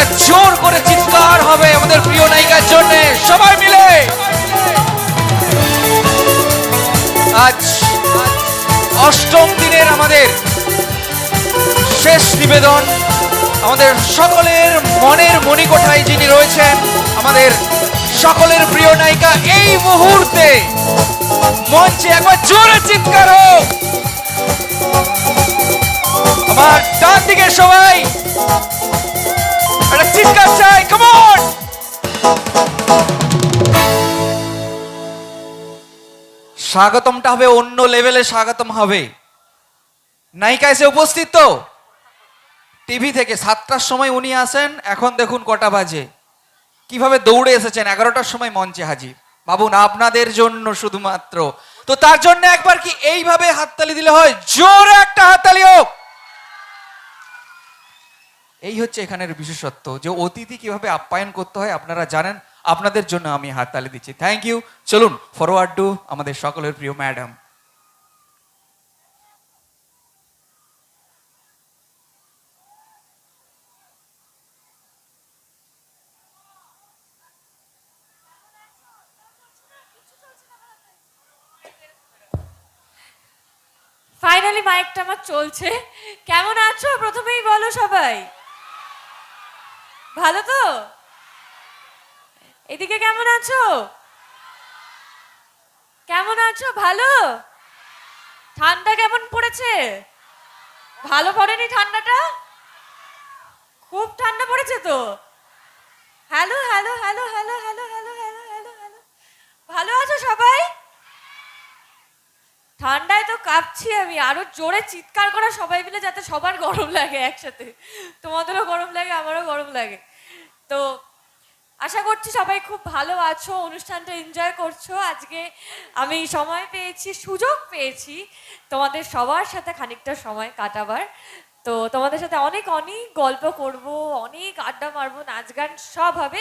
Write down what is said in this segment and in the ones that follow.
একটা জোর করে চিৎকার হবে আমাদের প্রিয় নায়িকার জন্য। সবাই মিলে। আজ, অষ্টম দিনের আমাদের শেষ নিবেদন। আমাদের সকলের মনের মণিকোঠায় যিনি রয়েছেন, আমাদের সকলের প্রিয় নায়িকা এই মুহূর্তে মঞ্চে একবার জোরে চিৎকার হোক। আমার ডান দিকে সবাই। স্বাগতমটা হবে, অন্য লেভেলে স্বাগতম হবে। নায়িকা এসে উপস্থিত তো? টিভি থেকে সাতটার সময় উনি আসেন, এখন দেখুন কটা বাজে। কীভাবে দৌড়ে এসেছেন? এগারোটার সময় মঞ্চে হাজির। ভাবুন আপনাদের জন্য শুধুমাত্র। তো তার জন্য একবার কি এইভাবে হাততালি দিলে হয়? জোরে একটা হাততালি হোক! এই হচ্ছে এখানের বিশেষত্ব যে অতিথি কীভাবে আপ্যায়ন করতে হয় আপনারা জানেন, আপনাদের জন্য আমি হাততালি দিচ্ছি। থ্যাংক ইউ চলুন ফরওয়ার্ড টু আমাদের সকলের প্রিয় ম্যাডাম ফাইনালি মাইকটা আমার চলছে কেমন আছো প্রথমেই বলো সবাই ভালো তো? এদিকে কেমন আছো? কেমন আছো? ভালো? ঠান্ডা কেমন পড়েছে? ভালো পড়েনি ঠান্ডাটা? খুব ঠান্ডা পড়েছে তো? Hello hello hello hello hello hello hello hello hello. ভালো আছো সবাই? ঠান্ডায় তো কাঁপছি আমি। আরও জোরে চিৎকার করা সবাই মিলে যাতে সবার গরম লাগে একসাথে। তোমাদেরও গরম লাগে, আমারও গরম লাগে। তো আশা করছি সবাই খুব ভালো আছো, অনুষ্ঠানটা এনজয় করছ। আজকে আমি সময় পেয়েছি, সুযোগ পেয়েছি তোমাদের সবার সাথে খানিকটা সময় কাটাবার। তো তোমাদের সাথে অনেক অনেক গল্প করব, অনেক আড্ডা মারবো, নাচ গান সব হবে।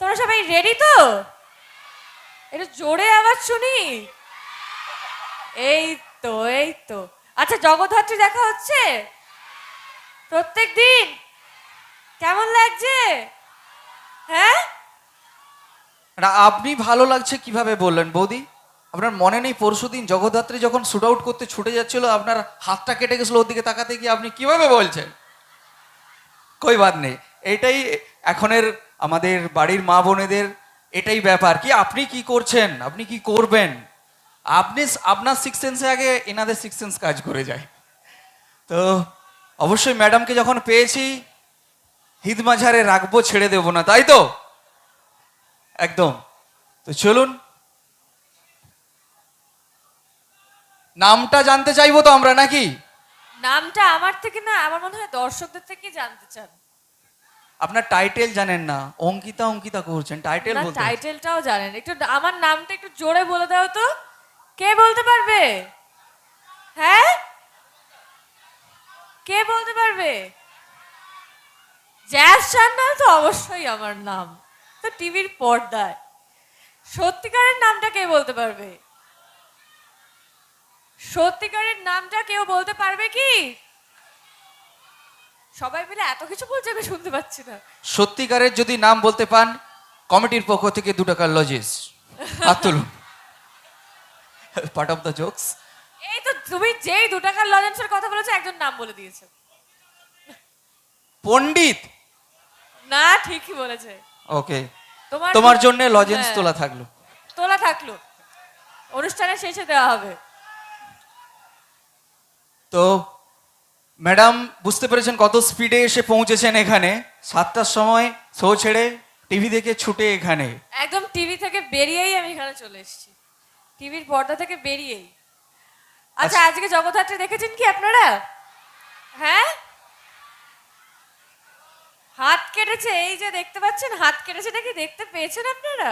তোমরা সবাই রেডি তো? একটু জোরে আওয়াজ শুনি। এই তো এই তো। আচ্ছা জগদ্ধাত্রী দেখা হচ্ছে? প্রত্যেক দিন? কেমন লাগছে? হ্যাঁ? না, আপনি ভালো লাগছে কীভাবে বললেন, বৌদি? আপনার মনে নেই পরশু দিন জগদ্ধাত্রী যখন শুট আউট করতে ছুটে যাচ্ছিল, আপনার হাতটা কেটে গেছিল ওর দিকে তাকাতে গিয়ে আপনি কীভাবে বলছেন? কই বাদ নেই, এটাই এখনের আমাদের বাড়ির মা বোনেদের এটাই ব্যাপার। কি আপনি কি করছেন? আপনি কি করবেন? আপনি আপনার সিক্স সেন্সে আগে এনাদের সিক্স সেন্স কাজ করে যায়। তো অবশ্যই ম্যাডামকে যখন পেয়েছি হিদ মাঝারে রাখব ছেড়ে দেবো না তাই তো? একদম। তো চলুন। নামটা জানতে চাইব তো আমরা নাকি? নামটা আমার থেকে না আমার মনে হয় দর্শকদের থেকে জানতে চান। আপনার টাইটেল জানেন না অঙ্কিতা অঙ্কিতা করছেন টাইটেল বলতে টাইটেলটাও জানেন। একটু আমার নামটা একটু জোরে বলে দাও তো। কে বলতে পারবে? হ্যাঁ? কে বলতে পারবে? জ্যাস সান্যাল তো অবশ্যই আমার নাম। তো টিভির পর্দায়। সত্যিকারের নামটা কে বলতে পারবে? সত্যিকারের নামটা কেউ বলতে পারবে কি? সবাই মিলে এত কিছু বলছে আমি শুনতে পাচ্ছি না। সত্যিকারের যদি নাম বলতে পান কমিটির পক্ষ থেকে দু টাকার লজেস। হাত তুলুন। পার্ট অফ দ্য জোকস এই তো তুমি যেই দু টাকার লজেন্সের কথা বলেছ একজন নাম বলে দিয়েছে। পণ্ডিত। না ঠিকই বলেছে। ওকে তোমার তোমার জন্য লজেন্স হ্যাঁ, তোলা থাকল। তোলা থাকল। অনুষ্ঠানের শেষে দেওয়া হবে। তো ম্যাডাম বুঝতে পেরেছেন কত স্পিডে এসে পৌঁছেছেন এখানে? সাতটার সময় শো ছেড়ে টিভি দেখে ছুটে এখানে। একদম টিভি থেকে বেরিয়েই আমি এখানে চলে এসেছি। টিভির পর্দা থেকে বেরিয়েই। আচ্ছা আচ্ছা। আজকে জগদ্ধাত্রী দেখেছেন কি আপনারা? হ্যাঁ? হাত কেটেছে, এই যে দেখতে পাচ্ছেন, হাত কেটেছে নাকি দেখতে পেয়েছেন আপনারা?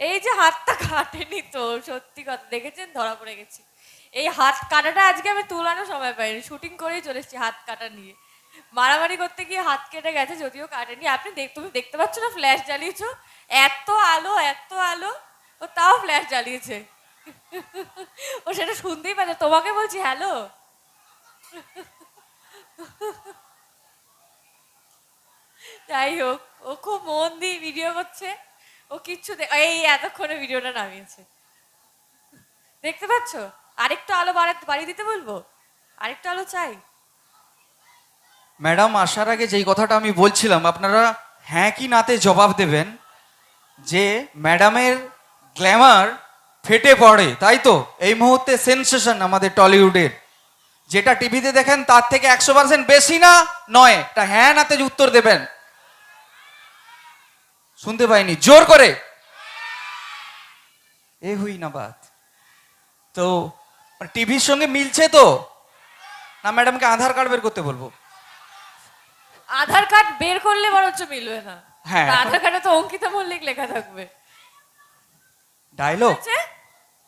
এই যে হাতটা কাটেনি তো, সত্যি কথা, দেখেছেন? ধরা পড়ে গেছি। এই হাত কাটাটা আজকে আমি তুলানো সময় পাইনি শুটিং করেই চলে এসেছি হাত কাটা নিয়ে। মারামারি করতে গিয়ে হাত কেটে গেছে, যদিও কাটেনি। আপনি তুমি দেখতে পাচ্ছ না ফ্ল্যাশ জ্বালিয়েছো? এত আলো এত আলো, ও তাও ফ্ল্যাশ জ্বালিয়েছে। ও সেটা শুনতেই পাচ্ছে তোমাকে বলছি হ্যালো যাই হোক ও খুব মন দিয়ে ভিডিও করছে। ও কিচ্ছু এই এতক্ষণে ভিডিওটা নামিয়েছে। দেখতে পাচ্ছ? আরেকটু আলো বাড়াতে বাড়িয়ে দিতে বলব? আরেকটু আলো চাই? ম্যাডাম, আসার আগে যেই কথাটা আমি বলছিলাম, আপনারা হ্যাঁ কি নাতে জবাব দেবেন যে ম্যাডামের গ্ল্যামার ফেটে পড়ে, তাই তো? এই মুহূর্তে সেন্সেশন আমাদের টলিউডের। যেটা টিভিতে দেখেন, তার থেকে একশো পার্সেন্ট বেশি না নয়। তা হ্যাঁ নাতে উত্তর দেবেন। শুনতে পাইনি জোর করে। এ হুই না বাদ তো টিভির সঙ্গে মিলছে তো? না ম্যাডামকে আধার কার্ড বের করতে বলব। আধার কার্ড বের করলে বরঞ্চ মিলবে না। হ্যাঁ। আধার কার্ডে তো অঙ্কিতা মল্লিক লেখা থাকবে। ডায়লগ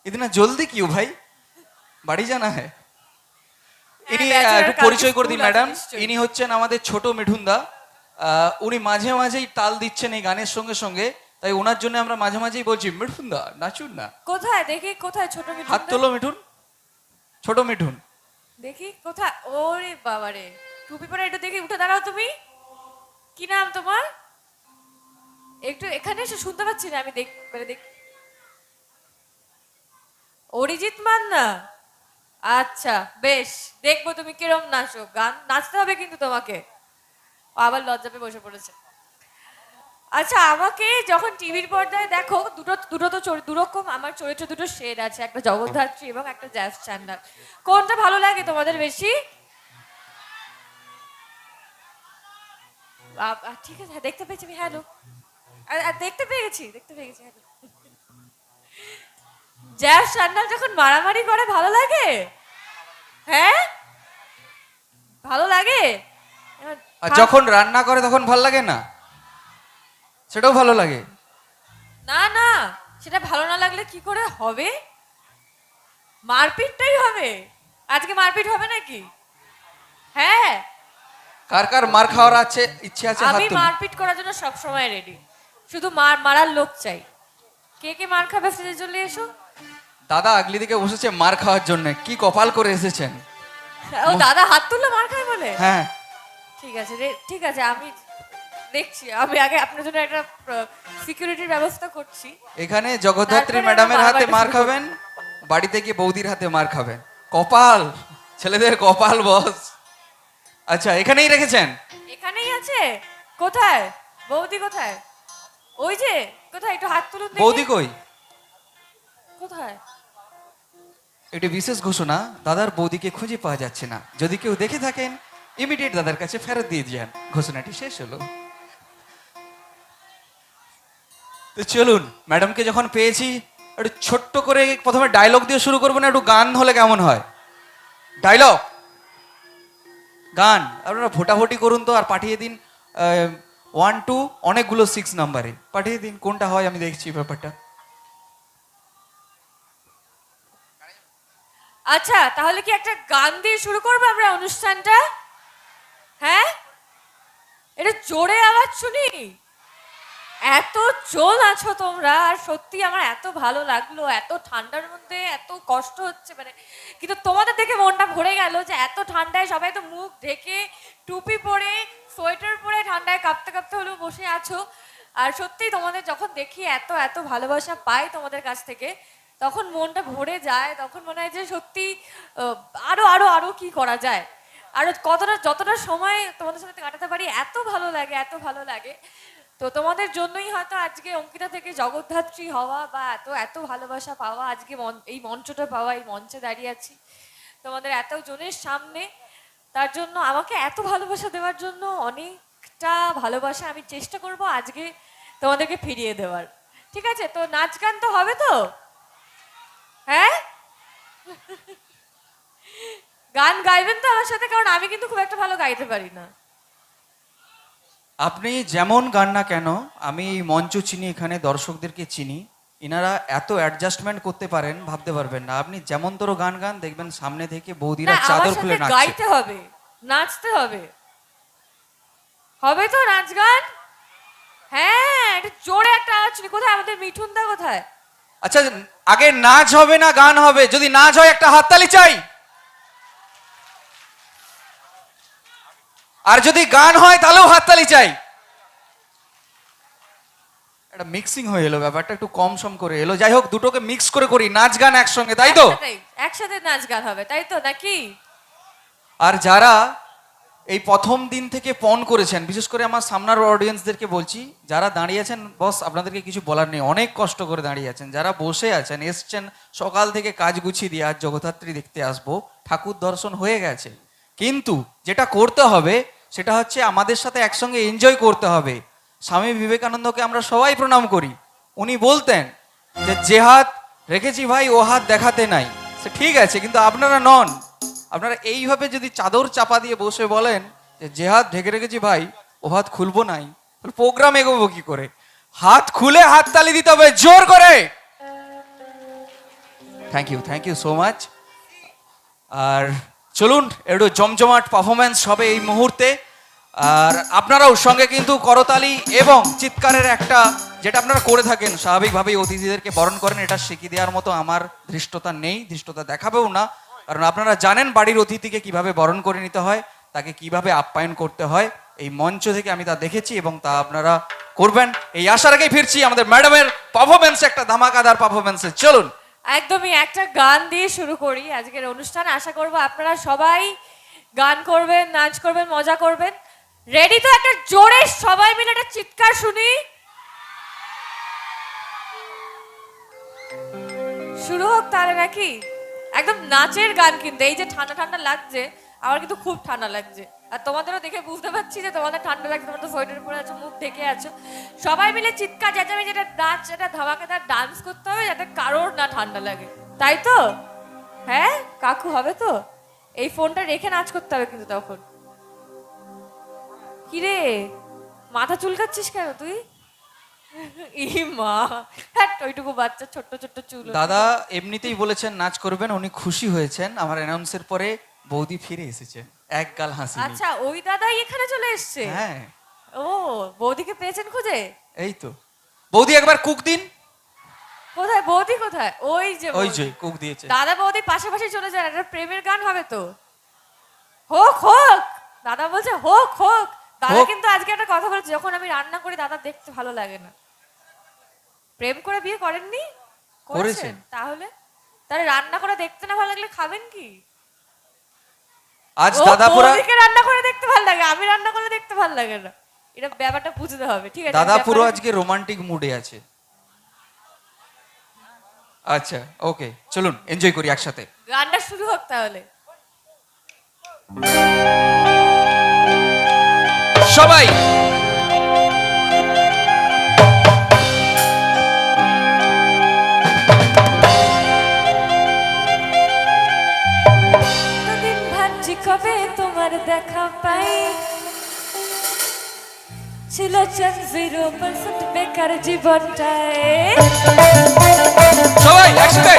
ইতনা জলদি কিউ ভাই। বাড়ি জানা হ্যাঁ। ইনি একটু পরিচয় করে দিই ম্যাডাম। ইনি হচ্ছেন আমাদের ছোট মিঠুন দা। উনি মাঝে মাঝেই তাল দিচ্ছেন এই গানের সঙ্গে সঙ্গে। তাই ওনার জন্য আমরা মাঝে মাঝেই বলছি মিঠুন দা নাচুন না। কোথায়? দেখি কোথায়? ছোট মিঠুন হাত তোলো মিঠুন। ছোট মিঠুন। দেখি কোথায়? ওরে বাবারে। টুপি পরে একটু দেখি উঠে দাঁড়াও তুমি। কি নাম তোমার? একটু এখানে এসে শুনতে পাচ্ছি না আমি দেখ মানে দেখ। অরিজিৎ মান্না? আচ্ছা বেশ দেখব তুমি কিরম নাচো। গান নাচতে হবে কিন্তু তোমাকে। আবার লজ্জা পেয়ে বসে পড়েছে। আচ্ছা আমাকে যখন টিভির পর্দায় দেখো, দুটো দুটো তো দুরকম আমার চরিত্র দুটো শেড আছে, একটা জগদ্ধাত্রী এবং একটা জ্যাস চান্ডার কোনটা ভালো লাগে তোমাদের বেশি? ঠিক আছে, দেখতে পেয়েছি আমি, হ্যালো। দেখতে পেয়ে গেছি দেখতে পেয়ে গেছি হ্যালো চান্ডাল যখন মারামারি করে, ভালো লাগে? হ্যাঁ? ভালো লাগে? আর যখন রান্না করে তখন ভালো লাগে না? সেটাও ভালো লাগে। না না সেটা ভালো না লাগলে কি করে হবে? মারপিটটাই হবে। আজকে মারপিট হবে নাকি? হ্যাঁ। কার কার মার খাওয়ার আছে ইচ্ছে আছে আমি মারপিট করার জন্য সব সময় রেডি শুধু মার মারার লোক চাই। কে কে মার খাবে স্টেজে চলে এসো। দাদা আগলি দিকে বসেছে মার খাওয়ার জন্য। কি কপাল করে এসেছেন। ও দাদা হাত তুললে মার খায় বলে? হ্যাঁ। ঠিক আছে রে ঠিক আছে আমি দেখছি আমি আগে আপনার জন্য একটা সিকিউরিটির ব্যবস্থা করছি। এখানে জগদ্ধাত্রী তারপরে ম্যাডামের আমরা হাতে মার খাবেন বাড়িতে গিয়ে বৌদির হাতে মার খাবেন। কপাল ছেলেদের কপাল বস। আচ্ছা এখানেই রেখেছেন? এখানেই আছে কোথায়? বৌদি কোথায়? ওই যে কোথায় একটু হাত তুলুন দেখি। বৌদি কই? কোথায়? এটি বিশেষ ঘোষণা দাদার বৌদিকে খুঁজে পাওয়া যাচ্ছে না। যদি কেউ দেখে থাকেন ইমিডিয়েট দাদার কাছে ফেরত দিয়ে যান। ঘোষণাটি শেষ হলো। তো চলুন ম্যাডামকে যখন পেয়েছি, একটু ছোট্ট করে প্রথমে ডায়লগ দিয়ে শুরু করব না, একটু গান হলে কেমন হয়? ডায়লগ গান? আপনারা ভোটাভুটি করুন তো, আর পাঠিয়ে দিন ওয়ান টু অনেকগুলো সিক্স নাম্বারে পাঠিয়ে দিন, কোনটা হয়, আমি দেখছি ব্যাপারটা। আচ্ছা তাহলে কি একটা গান দিয়ে শুরু করব আমরা অনুষ্ঠানটা? হ্যাঁ? এটা জোরে আওয়াজ শুনি? এত চোল আছো তোমরা, আর সত্যি আমার এত ভালো লাগল, এত ঠান্ডার মধ্যে এত কষ্ট হচ্ছে মানে কিন্তু তোমাদের দেখে মনটা ভরে গেল যে এত ঠান্ডায় সবাই তো মুখ ঢেকে টুপি পরে, সোয়েটার পরে ঠান্ডায় কাঁপতে কাঁপতে হলেও বসে আছো। আর সত্যি তোমাদের যখন দেখি এত এত ভালোবাসা পাই তোমাদের কাছ থেকে, তখন মনটা ভরে যায়, তখন মনে হয় যে সত্যি আরও আরও আরও কি করা যায়? আর কতটা, যতটা সময় তোমাদের সাথে কাটাতে পারি, এত ভালো লাগে, এত ভালো লাগে। তো তোমাদের জন্যই হয়তো আজকে অঙ্কিতা থেকে জগদ্ধাত্রী হওয়া বা এত এত ভালোবাসা পাওয়া, আজকে এই মঞ্চটা পাওয়া, এই মঞ্চে দাঁড়িয়ে আছি তোমাদের এত জনের সামনে। তার জন্য আমাকে এত ভালোবাসা দেওয়ার জন্য অনেকটা ভালোবাসা আমি চেষ্টা করব আজকে তোমাদেরকে ফিরিয়ে দেওয়ার। ঠিক আছে? তো নাচ গান তো হবে তো? হ্যাঁ? গান গাইবেন তো আমার সাথে কারণ আমি কিন্তু খুব একটা ভালো গাইতে পারি না। আপনি যেমন গান না কেন আমি এই মঞ্চ চিনি এখানে দর্শকদেরকে চিনি। ইনারা এত অ্যাডজাস্টমেন্ট করতে পারেন ভাবতে পারবেন না। আপনি যেমন তোর গান গান দেখবেন সামনে থেকে বৌদিরা চাদর খুলে নাচছে। গাইতে হবে নাচতে হবে। হবে তো নাচ গান? হ্যাঁ এটা জোরে একটা আওয়াজ। কোথায়? আমাদের মিঠুন দা কোথায়? আচ্ছা আগে নাচ হবে না গান হবে? যদি নাচ হয় একটা হাততালি চাই। আর যদি গান হয় তাহলেও হাততালি চাই। একটা মিক্সিং হয়ে এলো ব্যাপারটা একটু কম সম করে এলো। যাই হোক দুটোকে মিক্স করে করি নাচ গান একসঙ্গে তাই তো? একসাথে নাচ গান হবে তাই তো নাকি? আর যারা এই প্রথম দিন থেকে পণ করেছেন বিশেষ করে আমার সামনার অডিয়েন্সদেরকে বলছি যারা দাঁড়িয়ে আছেন বস আপনাদেরকে কিছু বলার নেই অনেক কষ্ট করে দাঁড়িয়ে আছেন। যারা বসে আছেন এসছেন সকাল থেকে কাজ গুছিয়ে দিয়ে আজ জগদ্ধাত্রী দেখতে আসব ঠাকুর দর্শন হয়ে গেছে। কিন্তু যেটা করতে হবে, সেটা হচ্ছে আমাদের সাথে একসঙ্গে এনজয় করতে হবে। স্বামী বিবেকানন্দকে আমরা সবাই প্রণাম করি। উনি বলতেন যে যে হাত রেখেছি ভাই, ও হাত দেখাতে নাই। সে ঠিক আছে, কিন্তু আপনারা নন। আপনারা এইভাবে যদি চাদর চাপা দিয়ে বসে বলেন যে যে হাত ঢেকে রেখেছি ভাই, ও হাত খুলবো নাই। প্রোগ্রাম এগোবো কি করে? হাত খুলে হাত তালি দিতে হবে, জোর করে! Thank you thank you so much আর চলুন, একটু জমজমাট পারফরমেন্স হবে এই মুহূর্তে। আর আপনারাও সঙ্গে কিন্তু করতালি এবং চিৎকারের একটা, যেটা আপনারা করে থাকেন, স্বাভাবিকভাবেই অতিথিদেরকে বরণ করেন, এটা শিখিয়ে দেওয়ার মতো আমার ধৃষ্টতা নেই, ধৃষ্টতা দেখাবেও না। কারণ আপনারা জানেন বাড়ির অতিথিকে কীভাবে বরণ করে নিতে হয়, তাকে কীভাবে আপ্যায়ন করতে হয়, এই মঞ্চ থেকে আমি তা দেখেছি এবং তা আপনারা করবেন। এই আশার আগেই ফিরছি আমাদের ম্যাডামের পারফরমেন্স একটা ধামাকাদার পারফরমেন্সে চলুন। একদমই একটা গান দিয়ে শুরু করি আজকের অনুষ্ঠান। আশা করব আপনারা সবাই গান করবেন, নাচ করবেন, মজা করবেন। রেডি তো একটা জোরে সবাই মিলে একটা চিৎকার শুনি। শুরু হোক তাহলে নাকি? একদম নাচের গান কিন্তু, এই যে ঠান্ডা ঠান্ডা লাগছে, আমার কিন্তু খুব ঠান্ডা লাগছে। আর তোমাদেরও দেখে বুঝতে পারছি যে তোমাদের ঠান্ডা লাগছে, তোমরা তো সোয়েটার পরে আছো, মুখ ঢেকে আছো। সবাই মিলে চিৎকার, চেঁচামেচি যেটা নাচ এটা ধামাকাদার ডান্স করতে হবে যাতে কারোর না ঠান্ডা লাগে। তাই তো? হ্যাঁ? কাকু, হবে তো? এই ফোনটা রেখে নাচ করতে হবে কিন্তু তখন। কিরে? মাথা চুলকাচ্ছিস কেন তুই? মা। হ্যাঁ ওইটুকু বাচ্চা, ছোট্ট ছোট্ট চুল দাদা, এমনিতেই বলেছেন নাচ করবেন, উনি খুশি হয়েছেন। আমার অ্যানাউন্সের পরে বৌদি ফিরে এসেছে। এক গাল হাসি নেই। আচ্ছা ওই দাদাই এখানে চলে এসছে? হ্যাঁ। ও বৌদিকে পেয়েছেন খুঁজে? এই তো। বৌদি একবার কুক দিন। কোথায়? বৌদি কোথায়? ওই যে ওই বৌদি। যে কুক দিয়েছে। দাদা বৌদি পাশাপাশি চলে যান এটা প্রেমের গান হবে তো। হোক হোক। দাদা বলছে হোক হোক। দাদা হোক। কিন্তু আজকে একটা কথা বলেছে যখন আমি রান্না করি দাদা দেখতে ভালো লাগে না। প্রেম করে বিয়ে করেননি? করেছেন। করেছেন। তাহলে? তাহলে রান্না করে দেখতে না ভালো লাগলে খাবেন কি? আজ দাদাপুরা দাদা রান্না করে দেখতে ভালো লাগে আমি রান্না করে দেখতে ভালো লাগে না। এটা ব্যাপারটা বুঝতে হবে ঠিক আছে দাদাপুরো আজকে রোমান্টিক মুডে আছে। আচ্ছা ওকে চলুন এনজয় করি একসাথে। গানটা শুরু হোক তাহলে। সবাই! কবে তোমার দেখা পাই। ছিল চান জিরো পার্সেন্ট বেকার জীবনটায়। সবাই একসাথে।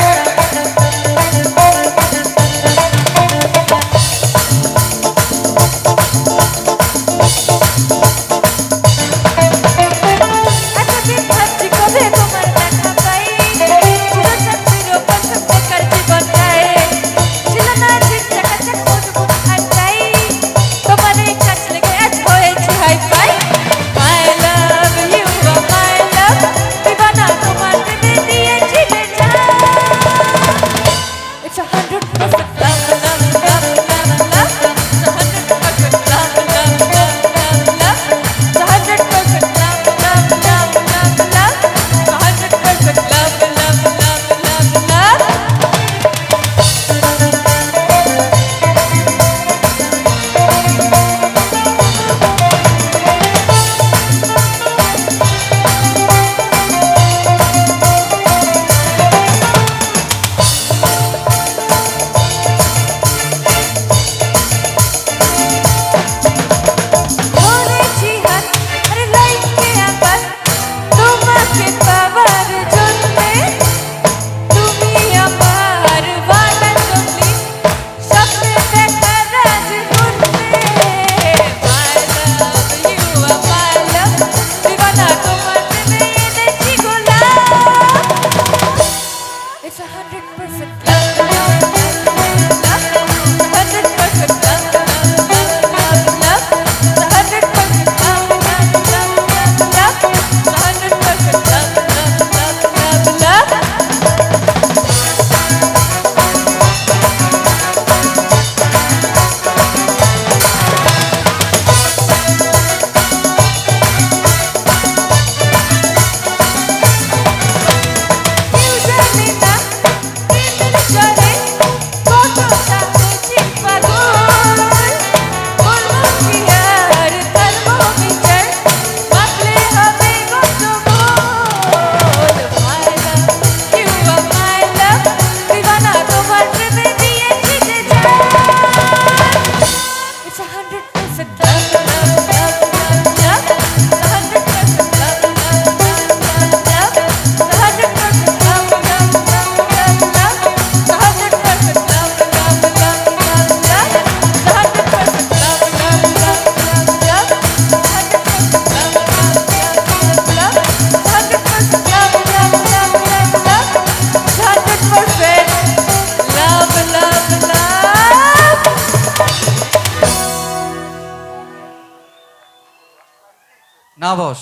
না বস,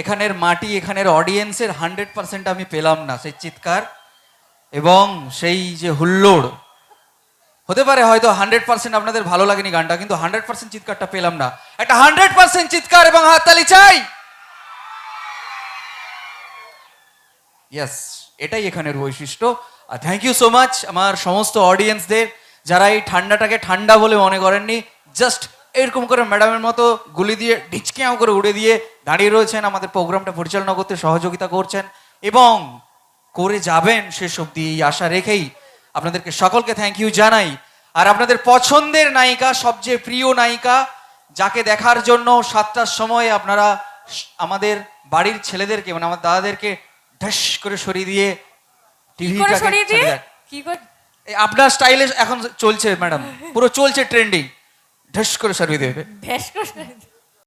এখানের মাটি, এখানের অডিয়েন্সের হান্ড্রেড পার্সেন্ট আমি পেলাম না, সেই চিৎকার এবং সেই যে হুল্লোড়। হতে পারে হয়তো হান্ড্রেড পার্সেন্ট আপনাদের ভালো লাগেনি গানটা, কিন্তু হান্ড্রেড পার্সেন্ট চিৎকারটা পেলাম না। একটা হান্ড্রেড পার্সেন্ট চিৎকার এবং হাততালি চাই! ইয়েস এটাই এখানের বৈশিষ্ট্য। আর থ্যাংক ইউ সো মাচ আমার সমস্ত অডিয়েন্সদের যারা এই ঠান্ডাটাকে ঠান্ডা বলে মনে করেননি জাস্ট এরকম করে ম্যাডামের মতো গুলি দিয়ে ডিচকেও করে উড়ে দিয়ে দাঁড়িয়ে রয়েছেন আমাদের প্রোগ্রামটা পরিচালনা করতে সহযোগিতা করছেন এবং করে যাবেন শেষ অবধি এই আশা রেখেই আপনাদেরকে সকলকে থ্যাংক ইউ জানাই। আর আপনাদের পছন্দের নায়িকা সবচেয়ে প্রিয় নায়িকা যাকে দেখার জন্য সাতটার সময় আপনারা আমাদের বাড়ির ছেলেদেরকে মানে আমার দাদাদেরকে ঢস করে সরিয়ে দিয়ে টিভিটাকে আপনার স্টাইলে এখন চলছে ম্যাডাম পুরো চলছে ট্রেন্ডিং ঢস করে সরিয়ে দেবে ভ্যাস করে?